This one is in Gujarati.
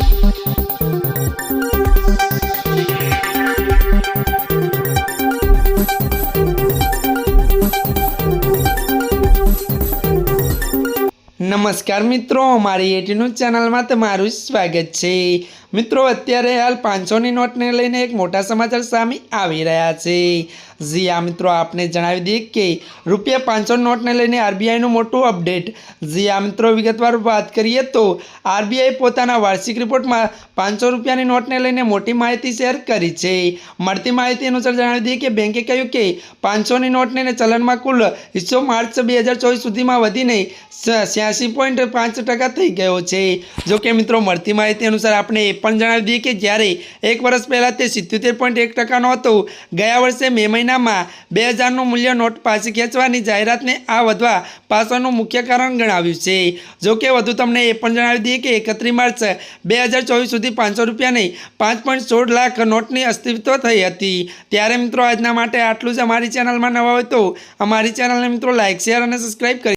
thank you નમસ્કાર મિત્રો, મારી એટીનું ચેનલમાં તમારું સ્વાગત છે. મિત્રો, અત્યારે હાલ પાંચસોની નોટને લઈને એક મોટા સમાચાર સામે આવી રહ્યા છે. જી આ મિત્રો, આપને જણાવી દઈએ કે રૂપિયા પાંચસો નોટને લઈને આરબીઆઈનું મોટું અપડેટ. જી આ મિત્રો, વિગતવાર વાત કરીએ તો આરબીઆઈ પોતાના વાર્ષિક રિપોર્ટમાં પાંચસો રૂપિયાની નોટને લઈને મોટી માહિતી શેર કરી છે. મળતી માહિતી અનુસાર જણાવી દઈએ કે બેંકે કહ્યું કે પાંચસોની નોટને ચલણમાં કુલ હિસ્સો માર્ચ બે હજાર ચોવીસ સુધીમાં વધીને છ્યાસી પોઈન્ટ પાંચ ટકા થઈ ગયો છે. જો કે મિત્રો, મળતી માહિતી અનુસાર આપણે એ પણ જણાવી દઈએ કે જ્યારે એક વર્ષ પહેલાં તે સિત્યોતેર પોઈન્ટ એક ટકાનો હતો, ગયા વર્ષે મે મહિનામાં બે હજારનું મૂલ્ય નોટ પાછી ખેંચવાની જાહેરાતને આ વધવા પાછળનું મુખ્ય કારણ ગણાવ્યું છે. જો કે વધુ તમને એ પણ જણાવી દઈએ કે એકત્રીસ માર્ચ બે હજાર ચોવીસ સુધી પાંચસો રૂપિયાની પાંચ પોઈન્ટ સોળ લાખ નોટની અસ્તિત્વ થઈ હતી. ત્યારે મિત્રો, આજના માટે આટલું જ. અમારી ચેનલમાં નવા હોય તો અમારી ચેનલને મિત્રો લાઇક શેર અને સબસ્ક્રાઈબ કરી